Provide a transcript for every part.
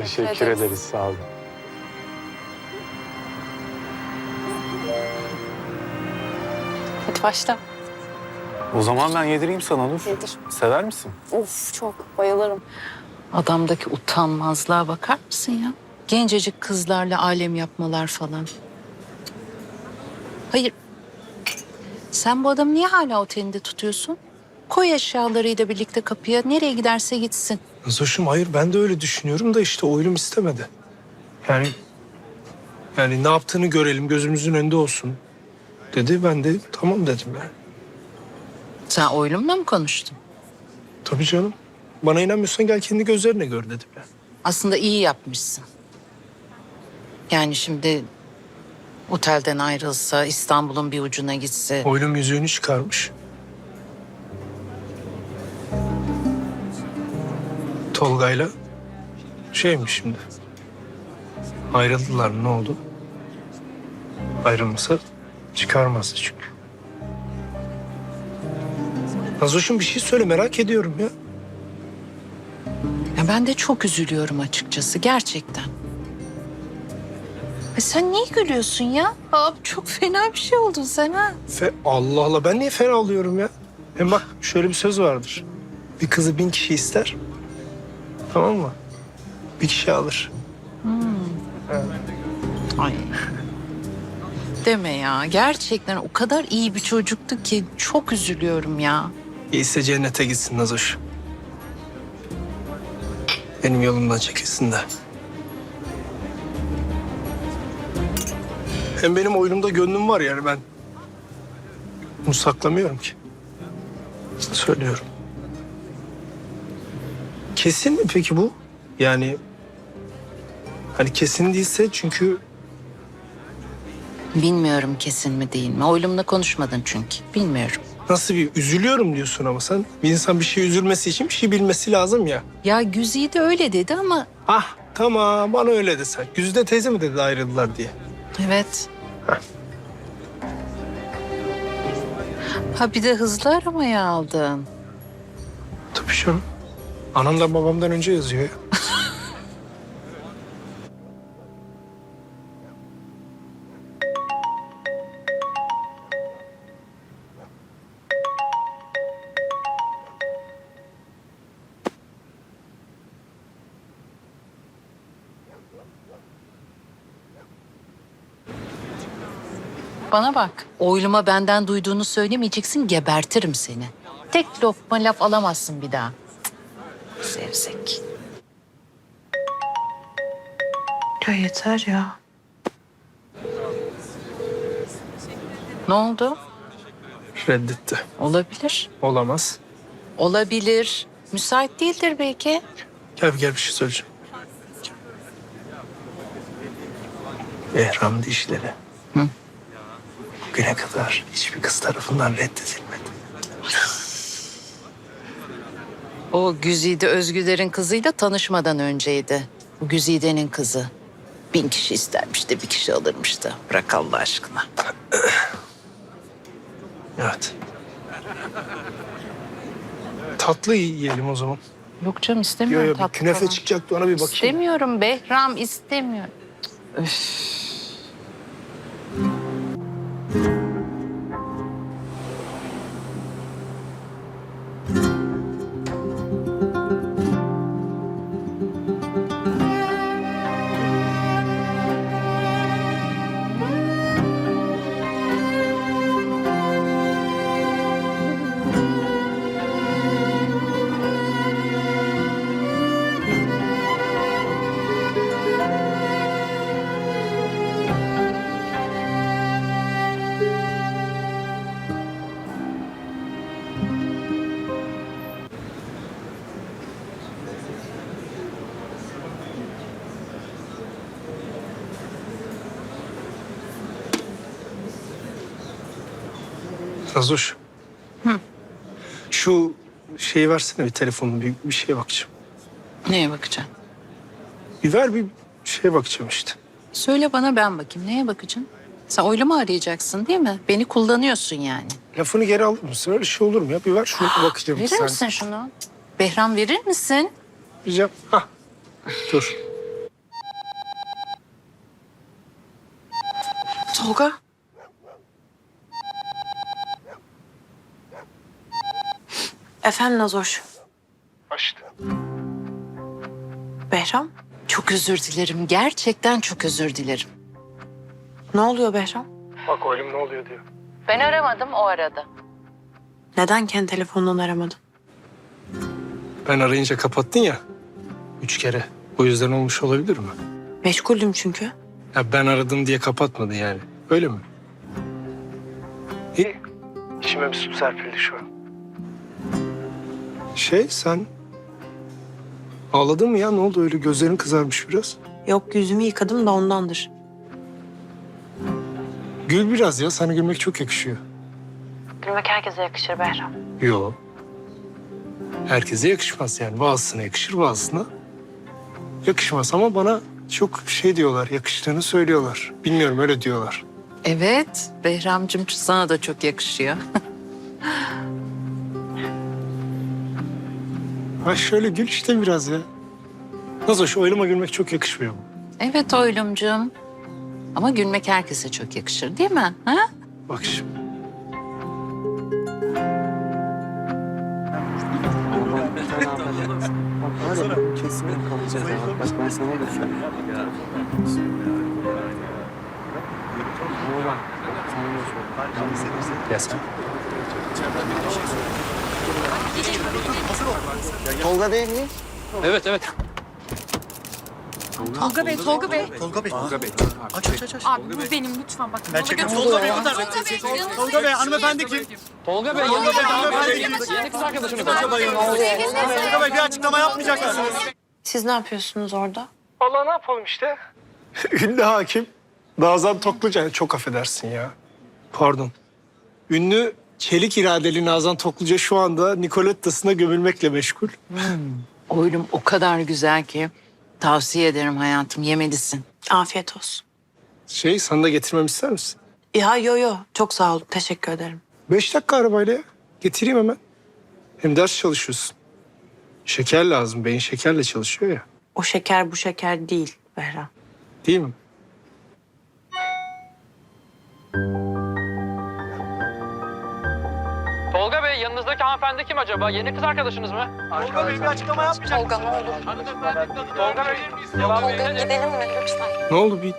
Teşekkür ederiz. Sağ olun. Hadi başla. O zaman ben yedireyim sana Nur. Yedir. Sever misin? Of çok bayılırım. Adamdaki utanmazlığa bakar mısın ya? Gencecik kızlarla alem yapmalar falan. Hayır. Sen bu adamı niye hala otelinde tutuyorsun? Koy eşyalarıyla birlikte kapıya. Nereye giderse gitsin. Nazoş'um hayır ben de öyle düşünüyorum da işte oylum istemedi. Yani yani ne yaptığını görelim gözümüzün önünde olsun dedi. Ben de tamam dedim yani. Sen oylumla mı konuştun? Tabii canım. Bana inanmıyorsan gel kendi gözlerine gör dedim yani. Aslında iyi yapmışsın. Yani şimdi otelden ayrılsa, İstanbul'un bir ucuna gitse. Oylum yüzüğünü çıkarmış. Tolga'yla şeymiş şimdi. Ayrıldılar mı ne oldu? Ayrılmasa çıkarmazdı çünkü. Nazoş'um bir şey söyle merak ediyorum ya. Ya ben de çok üzülüyorum açıkçası gerçekten. E sen niye gülüyorsun ya? Abi çok fena bir şey oldun sen ha. Fe Allah Allah ben niye fena alıyorum ya? Hem bak şöyle bir söz vardır. Bir kızı bin kişi ister. Tamam mı? Bir kişi alır. Ay. Deme ya. Gerçekten o kadar iyi bir çocuktu ki çok üzülüyorum ya. İyiyse cennete gitsin Nazoş. Benim yolumdan çekilsin de. Hem benim oyunumda gönlüm var yani ben. Bunu saklamıyorum ki. Söylüyorum. Kesin mi peki bu? Yani hani kesin değilse çünkü Bilmiyorum kesin mi değil mi. Oylumla konuşmadın çünkü. Bilmiyorum. nasıl bir üzülüyorum diyorsun ama sen. Bir insan bir şey üzülmesi için bir şey bilmesi lazım ya. Ya Güzide öyle dedi ama Ah tamam bana öyle de sen. Güzide teyze mi dedi ayrıldılar diye. evet. Ha bir de hızlı aramaya aldın. Tabii canım. Anamdan babamdan önce yazıyor ya. Bana bak. Oyluma benden duyduğunu söylemeyeceksin, gebertirim seni. Tek lokma laf alamazsın bir daha. Sevsek. Ya yeter ya. Ne oldu? Reddetti. Olabilir. Olamaz. Olabilir. Müsait değildir belki. Gel gel bir şey söyleyeceğim. Behram dişleri. Hı. Bugüne kadar hiçbir kız tarafından reddedilmedi. O Güzide Özgüder'in kızıyla tanışmadan önceydi. Bu Güzide'nin kızı. Bin kişi istermiş de bir kişi alırmış da. Bırak Allah aşkına. Evet. Tatlı yiyelim o zaman. Yok canım Yo, istemiyorum yo, bir tatlı künefe falan. çıkacaktı ona bir bakayım. İstemiyorum Behram istemiyorum. Öf. Nazoş. Hı. Şu şeyi versene bir telefonun bir, bir şeye bakacağım. Neye bakacaksın? Bir ver bir şeye bakacağım işte. Söyle bana ben bakayım. Neye bakacaksın? Sen oylama arayacaksın değil mi? Beni kullanıyorsun yani. Lafını geri alır mısın? Öyle şey olur mu ya? Bir ver şunu bir ah, bakacağım. Verir sen. misin şunu? Behram verir misin? Bakacağım. Hah. Dur. Tolga. Efendim Nazoş. Açtı. Behram. Çok özür dilerim. Gerçekten çok özür dilerim. Ne oluyor Behram? Bak oğlum ne oluyor diyor. Ben aramadım, o aradı. Neden kendi telefonundan aramadın? Ben arayınca kapattın ya. Üç kere. O yüzden olmuş olabilir mi? Meşguldüm çünkü. Ya ben aradım diye kapatmadın yani. Öyle mi? İyi. İçime bir su serpildi şu an. Şey sen... Ağladın mı ya? Ne oldu öyle? Gözlerin kızarmış biraz. Yok yüzümü yıkadım da ondandır. Gül biraz ya. Sana gülmek çok yakışıyor. Gülmek herkese yakışır Behram. Yo. Herkese yakışmaz yani. Bazısına yakışır, bazısına yakışmaz. Ama bana çok şey diyorlar, yakıştığını söylüyorlar. Bilmiyorum öyle diyorlar. Evet, Behramcığım sana da çok yakışıyor. Ha şöyle gül işte biraz ya. Nasıl şu oylama gülmek çok yakışmıyor mu? evet oylumcuğum. Ama gülmek herkese çok yakışır değil mi? Ha? Bak şimdi. Ya sen? Tolga değil mi? Evet evet. Tolga Bey, Tolga Bey. Tolga Bey. Tolga Bey. Aç aç aç. aç. Abi bu benim lütfen bakın. Ben çekeyim. Tolga Bey burada. Tolga Bey hanımefendi kim? Tolga Bey Tolga Bey hanımefendi kim? yeni kız arkadaşınız. Tolga Bey. Tolga Bey bir açıklama yapmayacak mısınız? Siz ne yapıyorsunuz orada? Allah ne yapalım işte. Ünlü hakim Nazan Tokluca. Çok affedersin ya. Pardon. Ünlü çelik iradeli Nazan Tokluca şu anda Nicoletta'sına gömülmekle meşgul. Oylum o kadar güzel ki. Tavsiye ederim hayatım, yemelisin. Afiyet olsun. Şey sana da getirmem ister misin? Ya yo yo çok sağ olun teşekkür ederim. Beş dakika arabayla ya. Getireyim hemen. Hem ders çalışıyorsun. Şeker lazım. Beyin şekerle çalışıyor ya. O şeker bu şeker değil Behram. Değil mi? Yanınızdaki hanımefendi kim acaba? Yeni kız arkadaşınız mı? Tolga Bey bir açıklama yapmayacak mısınız? Tolga Bey verin. gidelim mi lütfen? Ne oldu bir...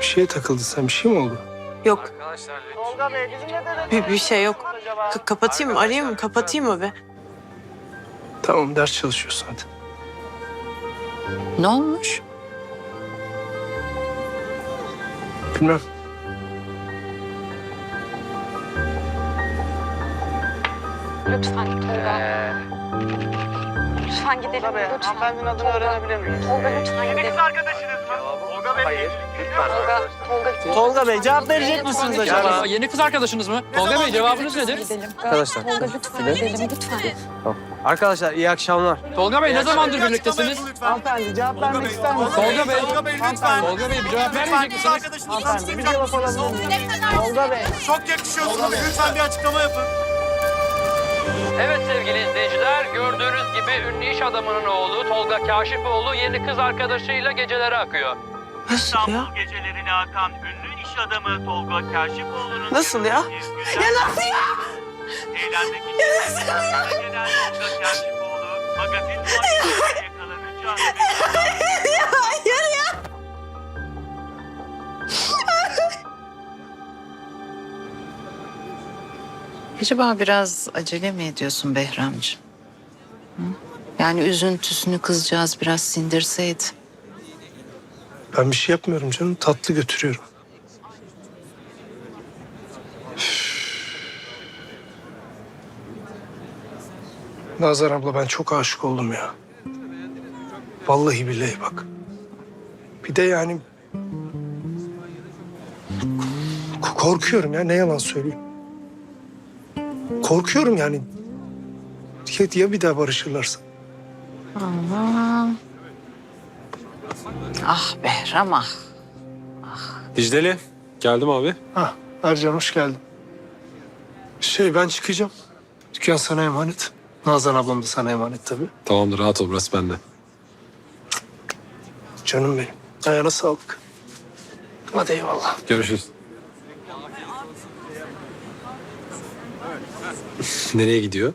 Bir şeye takıldı sen. Bir şey mi oldu? Yok Tolga Bey bizim ne dediniz? bir, bir şey yok. K- kapatayım mı arayayım mı kapatayım mı be? Tamam ders çalışıyorsun hadi. Ne olmuş? Bilmem. Lütfen Tolga. Lütfen gidelim Tolga Bey lütfen. hanımefendinin adını öğrenebilir miyiz? Tolga lütfen Yeni kız gidelim. arkadaşınız mı? Tolga Bey. Hayır. Tolga, Tolga. Tolga Bey cevap verecek misiniz acaba? Yeni kız arkadaşınız mı? Tolga Bey cevabınız nedir? Gidelim. Arkadaşlar. Tolga lütfen gidelim lütfen. Arkadaşlar iyi akşamlar. Tolga Bey ne zamandır birliktesiniz? Hanımefendi cevap vermek ister misiniz? Tolga Bey. Tolga Bey lütfen. Tolga Bey bir cevap vermeyecek misiniz? Hanımefendi bir cevap alabilir miyim? Tolga Bey. Çok yakışıyorsunuz. Lütfen bir açıklama yapın. Evet sevgili izleyiciler gördüğünüz gibi ünlü iş adamının oğlu Tolga Kaşifoğlu yeni kız arkadaşıyla gecelere akıyor. Nasıl ya? İstanbul gecelerine akan ünlü iş adamı Tolga Kaşifoğlu'nun... Nasıl ya? Ya nasıl ya? Eğlenmek için... Ya nasıl ya? Gelen Tolga Kaşifoğlu magazin muhabirliğine yakalanınca... Acaba biraz acele mi ediyorsun Behramcığım? Yani üzüntüsünü kızcağız biraz sindirseydi. Ben bir şey yapmıyorum canım. Tatlı götürüyorum. Nazar abla ben çok aşık oldum ya. Vallahi billahi bak. Bir de yani... Korkuyorum ya ne yalan söyleyeyim. Korkuyorum yani. Ya, ya bir daha barışırlarsa? Aman. Ah Behram ah. Dicle'li. Geldim abi. Ha, Ercan hoş geldin. Şey ben çıkacağım. Dükkan sana emanet. Nazan ablam da sana emanet tabii. Tamamdır rahat ol burası bende. Canım benim. Ayağına sağlık. Hadi eyvallah. Görüşürüz. Nereye gidiyor?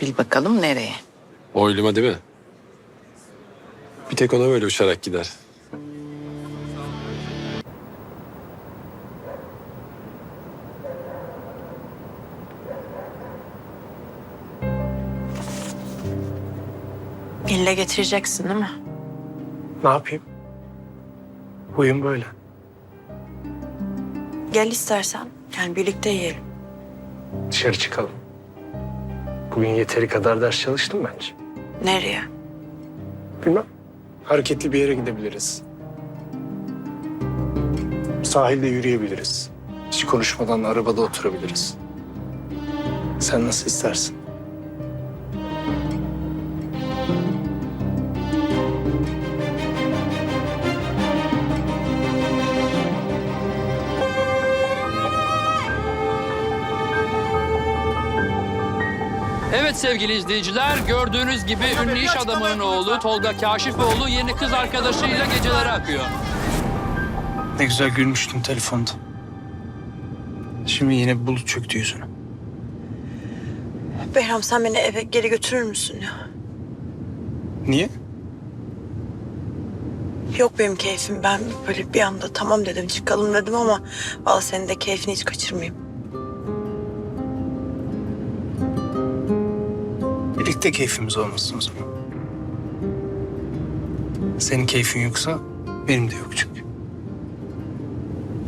Bil bakalım nereye? Oyluma değil mi? Bir tek ona böyle uçarak gider. İlle getireceksin değil mi? Ne yapayım? Huyum böyle. Gel istersen. Yani birlikte yiyelim. Dışarı çıkalım. Bugün yeteri kadar ders çalıştım bence. Nereye? Bilmem. Hareketli bir yere gidebiliriz. Sahilde yürüyebiliriz. Hiç konuşmadan arabada oturabiliriz. Sen nasıl istersin? Sevgili izleyiciler, gördüğünüz gibi ünlü iş adamının oğlu Tolga Kaşifoğlu yeni kız arkadaşıyla gecelere akıyor. Ne güzel gülmüştüm telefonda. Şimdi yine bulut çöktü yüzüne. Behram sen beni eve geri götürür müsün ya? Niye? Yok benim keyfim. Ben böyle bir anda tamam dedim çıkalım dedim ama vallahi senin de keyfini hiç kaçırmayayım. Birlikte keyfimiz olmasın o zaman. Senin keyfin yoksa benim de yok çünkü.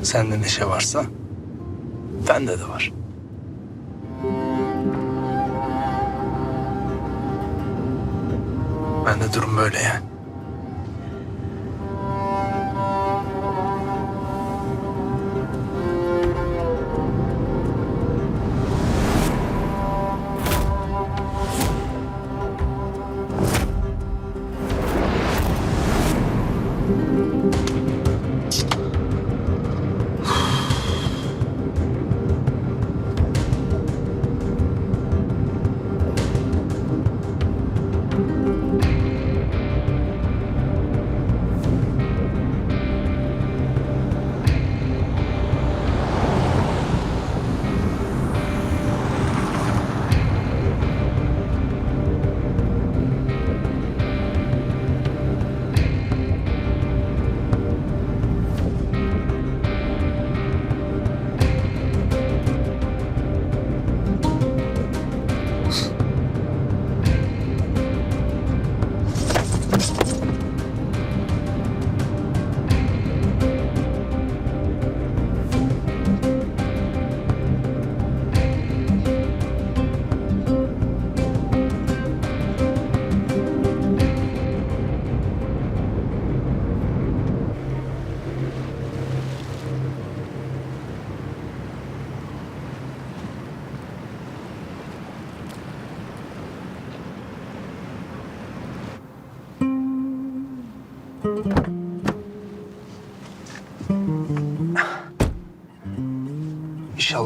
Sende neşe varsa bende de var. Bende durum böyle yani.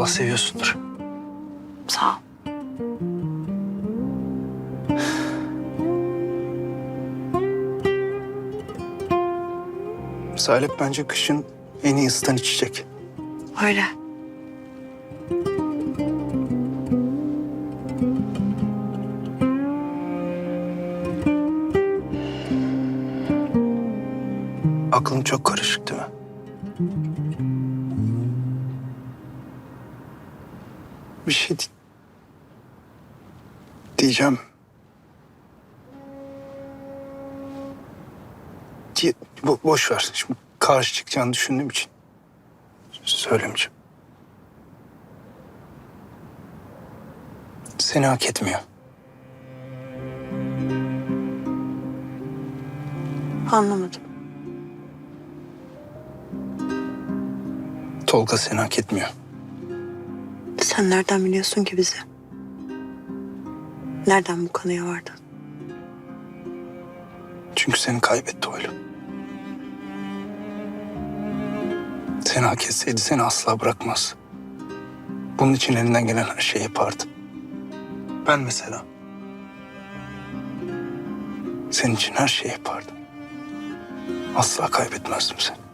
İnşallah seviyorsundur. Sağ ol. Salep bence kışın en iyi ısıtan içecek. Öyle. Aklın çok karışık Bir şey di- diyeceğim. Di- bo- boş ver. Şimdi karşı çıkacağını düşündüğüm için söylemeyeceğim. Seni hak etmiyor. Anlamadım. Tolga seni hak etmiyor. Sen nereden biliyorsun ki bizi? Nereden bu kanıya vardın? Çünkü seni kaybetti öyle. Seni hak etseydi seni asla bırakmaz. Bunun için elinden gelen her şeyi yapardı. Ben mesela. Senin için her şeyi yapardım. Asla kaybetmezdim seni.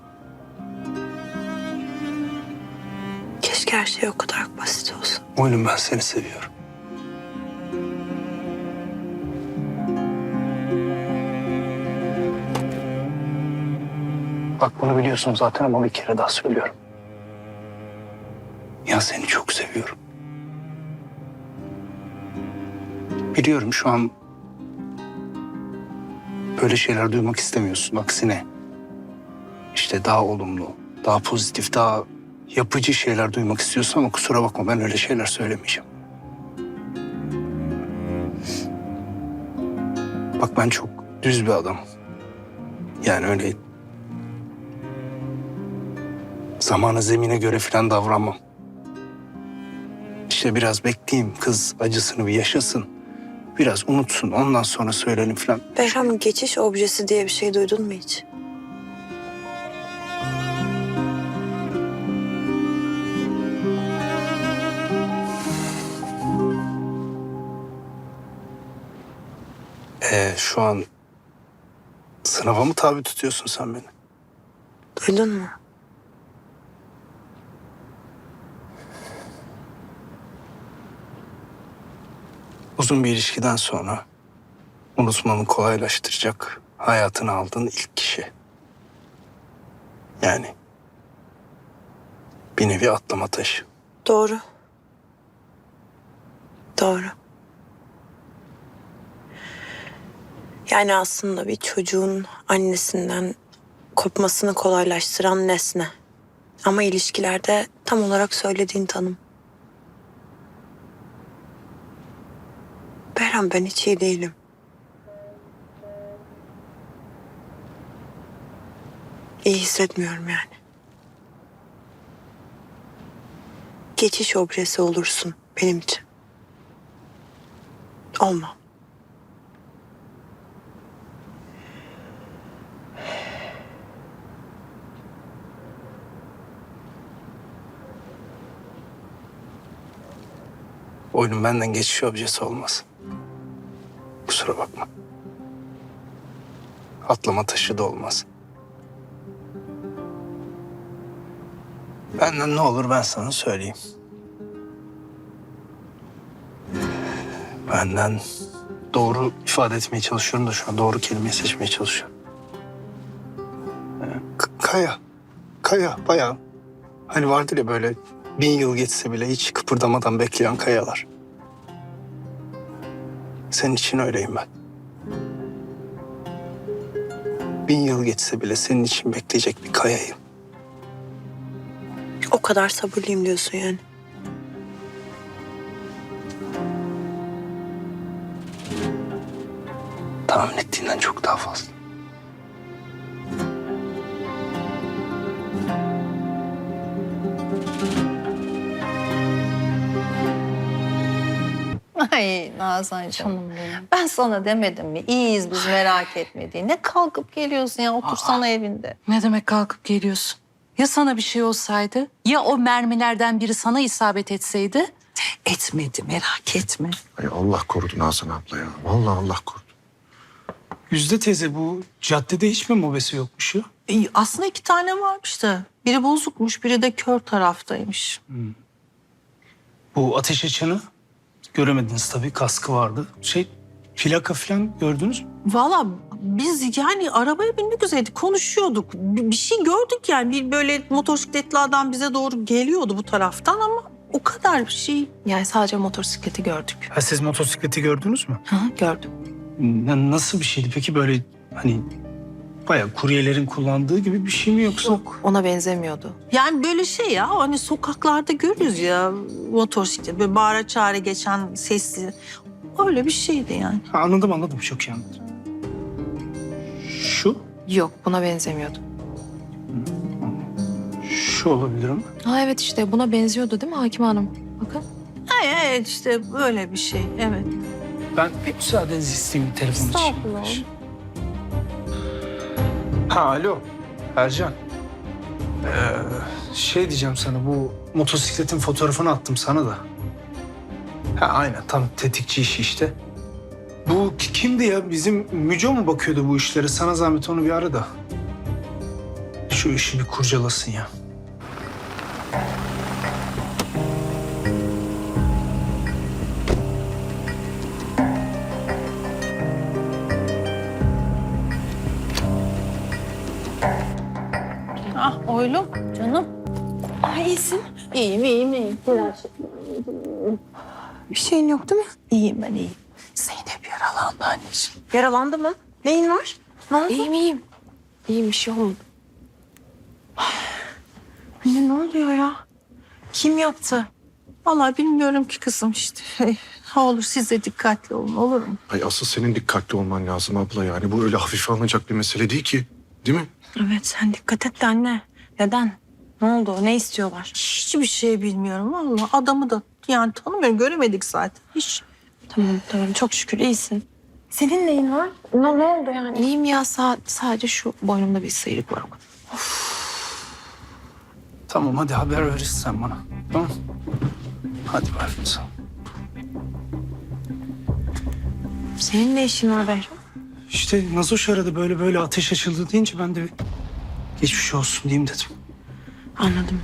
Keşke her şey o kadar basit olsa. Oğlum ben seni seviyorum. Bak bunu biliyorsun zaten ama bir kere daha söylüyorum. Ya seni çok seviyorum. Biliyorum şu an böyle şeyler duymak istemiyorsun. Aksine işte daha olumlu, daha pozitif, daha yapıcı şeyler duymak istiyorsun ama kusura bakma ben öyle şeyler söylemeyeceğim. Bak ben çok düz bir adamım. Yani öyle zamanı zemine göre falan davranmam. İşte biraz bekleyeyim kız acısını bir yaşasın. Biraz unutsun ondan sonra söylerim falan. Behram geçiş objesi diye bir şey duydun mu hiç? Ee, şu an sınava mı tabi tutuyorsun sen beni? Duydun mu? Uzun bir ilişkiden sonra unutmanı kolaylaştıracak hayatını aldığın ilk kişi. Yani bir nevi atlama taşı. Doğru. Doğru. Yani aslında bir çocuğun annesinden kopmasını kolaylaştıran nesne. Ama ilişkilerde tam olarak söylediğin tanım. Behram ben hiç iyi değilim. İyi hissetmiyorum yani. Geçiş objesi olursun benim için. Olma. Oyunun benden geçiş objesi olmaz. Kusura bakma. Atlama taşı da olmaz. Benden ne olur ben sana söyleyeyim. Benden doğru ifade etmeye çalışıyorum da şu an doğru kelimeyi seçmeye çalışıyorum. Ee, K- Kaya. Kaya bayağı. Hani vardır ya böyle bin yıl geçse bile hiç kıpırdamadan bekleyen kayalar. Senin için öyleyim ben. Bin yıl geçse bile senin için bekleyecek bir kayayım. O kadar sabırlıyım diyorsun yani. Tahmin ettiğinden çok daha fazla. Ay Nazancığım. Ben sana demedim mi? İyiyiz biz merak etme diye. Ne kalkıp geliyorsun ya otursana evinde. Ne demek kalkıp geliyorsun? Ya sana bir şey olsaydı? Ya o mermilerden biri sana isabet etseydi? Etmedi merak etme. Ay Allah korudu Nazan abla ya. Vallahi Allah korudu. Yüzde teyze bu caddede hiç mi mobese yokmuş ya? E, aslında iki tane varmış da. Biri bozukmuş biri de kör taraftaymış. Bu ateş açanı göremediniz tabii kaskı vardı. Şey plaka falan gördünüz mü? Valla biz yani arabaya binmek üzereydik konuşuyorduk. Bir bir şey gördük yani bir böyle motosikletli adam bize doğru geliyordu bu taraftan ama o kadar bir şey. Yani sadece motosikleti gördük. Ha, siz motosikleti gördünüz mü? Hı, gördüm. Na- Nasıl bir şeydi peki böyle hani bayağı kuryelerin kullandığı gibi bir şey mi yoksa? Yok ona benzemiyordu. Yani böyle şey ya hani sokaklarda görürüz ya motosiklet böyle bağıra çağıra geçen sesli. Öyle bir şeydi yani. Ha, anladım anladım çok iyi anladım. Şu, Yok buna benzemiyordu. şu olabilir mi? Ha evet işte buna benziyordu değil mi Hakim Hanım? Bakın. Ha, evet işte böyle bir şey evet. Ben bir müsaadenizi isteyeyim bir telefon açayım. Estağfurullah. Ha alo Ercan. Ee, şey diyeceğim sana bu motosikletin fotoğrafını attım sana da. Ha aynen tam tetikçi işi işte. Bu ki- kimdi ya? Bizim Müco mu bakıyordu bu işlere? Sana zahmet onu bir ara da. Şu işi bir kurcalasın ya. Ah oğlum canım. Ay iyisin. İyiyim iyiyim iyiyim. Bir şeyin yok değil mi? İyiyim ben iyiyim. Zeynep yaralandı anneciğim. Yaralandı mı? Neyin var? Ne oldu? İyiyim iyiyim. İyiyim bir şey olmadı. Anne ne oluyor ya? Kim yaptı? Vallahi bilmiyorum ki kızım işte. Ne olur siz de dikkatli olun olur mu? Ay asıl senin dikkatli olman lazım abla yani. Bu öyle hafife alınacak bir mesele değil ki. Değil mi? Evet sen dikkat et de anne. Neden? Ne oldu? Ne istiyorlar? Hiçbir şey bilmiyorum vallahi. Adamı da yani tanımıyorum göremedik zaten. Hiç. Tamam tamam çok şükür iyisin. Senin neyin var? Ne, ne oldu yani? İyiyim ya sa- sadece şu boynumda bir sıyrık var o kadar. Tamam hadi haber verirsin sen bana. Tamam Hadi ver. Senin ne işin var Behram? İşte Nazoş aradı böyle böyle ateş açıldı deyince ben de bir geçmiş olsun diyeyim dedim. Anladım.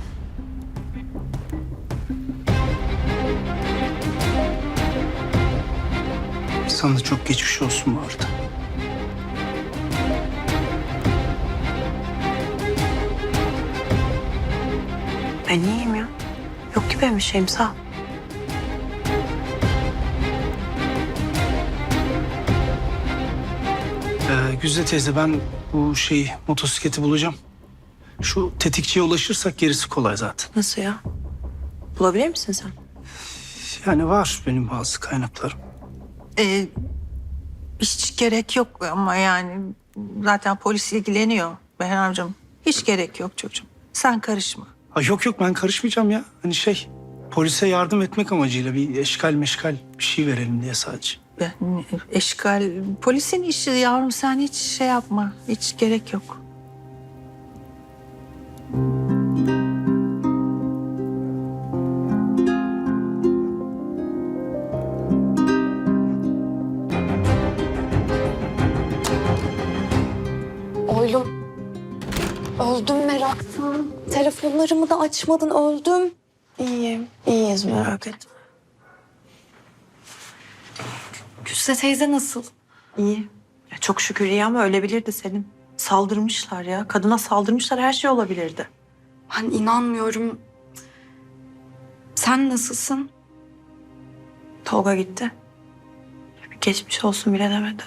Sana da çok geçmiş olsun bu arada. Ben iyiyim ya. Yok ki benim bir şeyim sağ ol. Güzde teyze ben bu şeyi motosikleti bulacağım. Şu tetikçiye ulaşırsak gerisi kolay zaten. Nasıl ya? Bulabilir misin sen? Yani var benim bazı kaynaklarım. Ee, hiç gerek yok ama yani zaten polis ilgileniyor Behramcığım. Hiç gerek yok çocuğum. Sen karışma. Ha, yok yok ben karışmayacağım ya. Hani şey polise yardım etmek amacıyla bir eşkal meşkal bir şey verelim diye sadece. Eşkal polisin işi yavrum sen hiç şey yapma. Hiç gerek yok. Oylum. Öldüm meraktan. Telefonlarımı da açmadın öldüm. İyiyim. İyiyiz merak etme. Güzde teyze nasıl? İyi. Ya çok şükür iyi ama ölebilirdi senin. Saldırmışlar ya. Kadına saldırmışlar her şey olabilirdi. Ben inanmıyorum. Sen nasılsın? Tolga gitti. Bir geçmiş olsun bile demedi.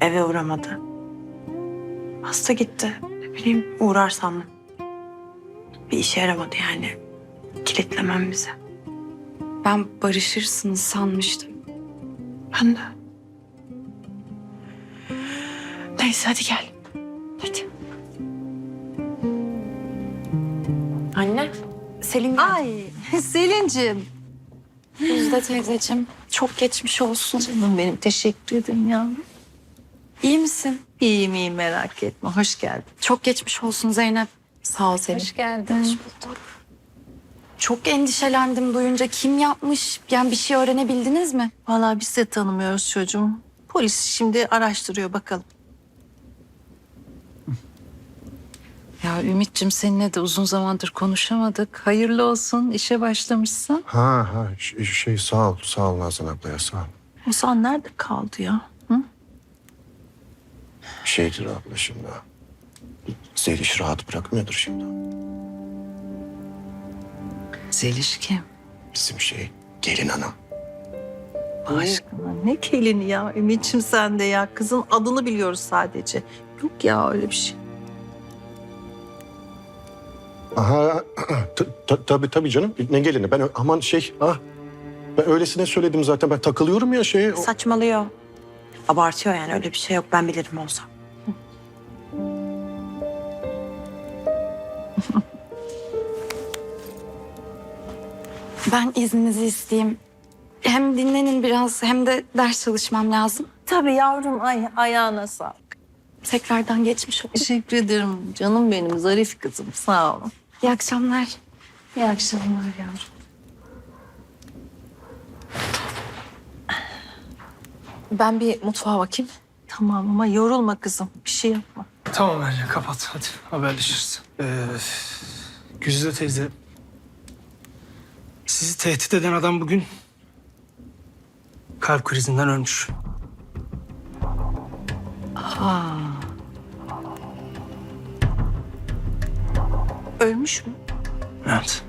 Eve uğramadı. Hasta gitti. Ne bileyim uğrar sandım. Bir işe yaramadı yani. Kilitlemem bizi. Ben barışırsınız sanmıştım. Ben de. Neyse hadi gel. Hadi. Anne. Selin geldi. Ay Selin'cim. Güzde teyzeciğim çok geçmiş olsun. Canım benim teşekkür ederim yavrum. İyi misin? İyiyim iyiyim merak etme. Hoş geldin. Çok geçmiş olsun Zeynep. Sağ ol Selin. Hoş geldin. Çok endişelendim duyunca kim yapmış? Yani bir şey öğrenebildiniz mi? Vallahi biz de tanımıyoruz çocuğum. Polis şimdi araştırıyor bakalım. Ya Ümit'cim seninle de uzun zamandır konuşamadık. Hayırlı olsun işe başlamışsın. Ha ha Ş- şey sağ ol sağ ol Nazan ablaya sağ ol. Hasan nerede kaldı ya? Hı? Şeydir abla şimdi. Zeliş rahat bırakmıyordur şimdi. Zeliş kim? Bizim şey gelin hanım. Aşkına ne kelini ya Ümit'ciğim sen de ya. Kızın adını biliyoruz sadece. Yok ya öyle bir şey. Aha t- t- tabii tabii canım ne gelini ben ö- aman şey ah ben öylesine söyledim zaten ben takılıyorum ya şeye. o- Saçmalıyor. Abartıyor yani öyle bir şey yok. Ben bilirim olsa. Ben izninizi isteyeyim. Hem dinlenin biraz hem de ders çalışmam lazım. Tabii yavrum ay ayağına sağlık. Tekrardan geçmiş olsun. Teşekkür ederim canım benim zarif kızım sağ olun. İyi akşamlar. İyi akşamlar yavrum. Ben bir mutfağa bakayım. Tamam ama yorulma kızım bir şey yapma. Tamam Ercan kapat hadi haberleşiriz. Ee, Güzide teyze. Sizi tehdit eden adam bugün kalp krizinden ölmüş. Ölmüş mü? Evet.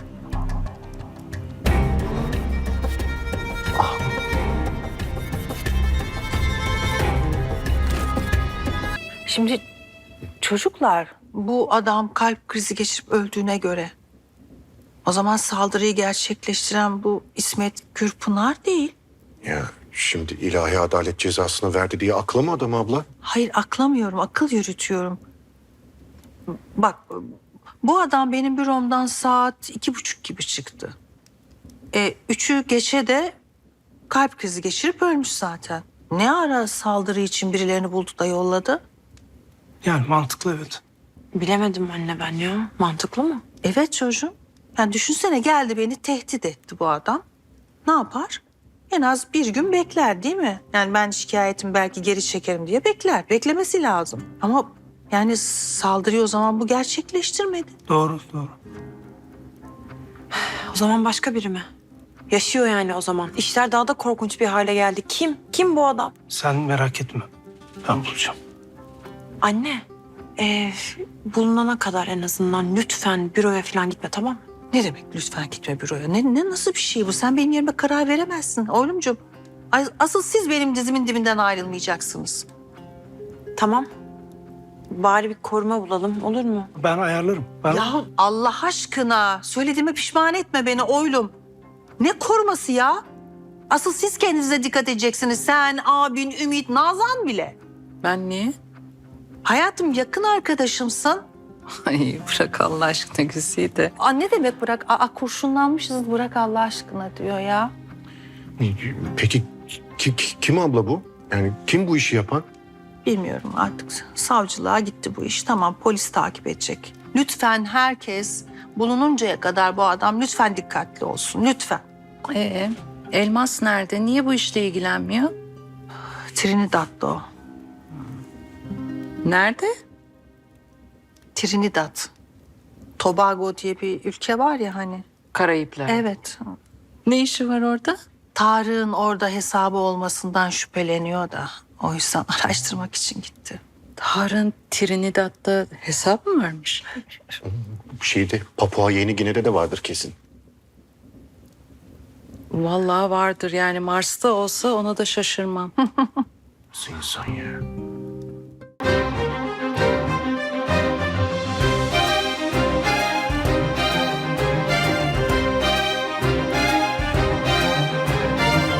Şimdi çocuklar bu adam kalp krizi geçirip öldüğüne göre o zaman saldırıyı gerçekleştiren bu İsmet Gürpınar değil. Ya şimdi ilahi adalet cezasını verdi diye akla mı adam abla? Hayır aklamıyorum, akıl yürütüyorum. Bak bu adam benim büromdan saat iki buçuk gibi çıktı. E, üçü geçe de kalp krizi geçirip ölmüş zaten. Ne ara saldırı için birilerini buldu da yolladı? Yani mantıklı evet. Bilemedim anne ben ya. Mantıklı mı? Evet çocuğum. Yani düşünsene geldi beni tehdit etti bu adam. Ne yapar? En az bir gün bekler değil mi? Yani ben şikayetimi belki geri çekerim diye bekler. Beklemesi lazım. Ama yani saldırıyı o zaman bu gerçekleştirmedi. Doğru doğru. O zaman başka biri mi? Yaşıyor yani o zaman. İşler daha da korkunç bir hale geldi. Kim? Kim bu adam? Sen merak etme. Ben bulacağım. Anne, e, bulunana kadar en azından lütfen büroya falan gitme tamam mı? Ne demek lütfen gitme büroya? Ne, ne nasıl bir şey bu? Sen benim yerime karar veremezsin oğlumcuğum. Ay- Asıl siz benim dizimin dibinden ayrılmayacaksınız. Tamam. Bari bir koruma bulalım olur mu? Ben ayarlarım. Ben Ya Allah aşkına söylediğime pişman etme beni oylum. Ne koruması ya? Asıl siz kendinize dikkat edeceksiniz. Sen, abin, Ümit, Nazan bile. Ben niye? Hayatım yakın arkadaşımsın. Ay bırak Allah aşkına Güzide. Aa, ne demek bırak? Aa, kurşunlanmışız bırak Allah aşkına diyor ya. Peki ki- ki- kim abla bu? Yani kim bu işi yapan? Bilmiyorum artık. Savcılığa gitti bu iş. Tamam polis takip edecek. Lütfen herkes bulununcaya kadar bu adam lütfen dikkatli olsun. Lütfen. Ee, Elmas nerede? Niye bu işle ilgilenmiyor? Trinidad'da o. Nerede? Trinidad. Tobago diye bir ülke var ya hani. Karayipler. Evet. Ne işi var orada? Tarık'ın orada hesabı olmasından şüpheleniyor da. O yüzden araştırmak için gitti. Tarın Trinidad'da hesap mı varmış? Şeyde Papua Yeni Gine'de de vardır kesin. Vallahi vardır yani Mars'ta olsa ona da şaşırmam. Nasıl insan ya?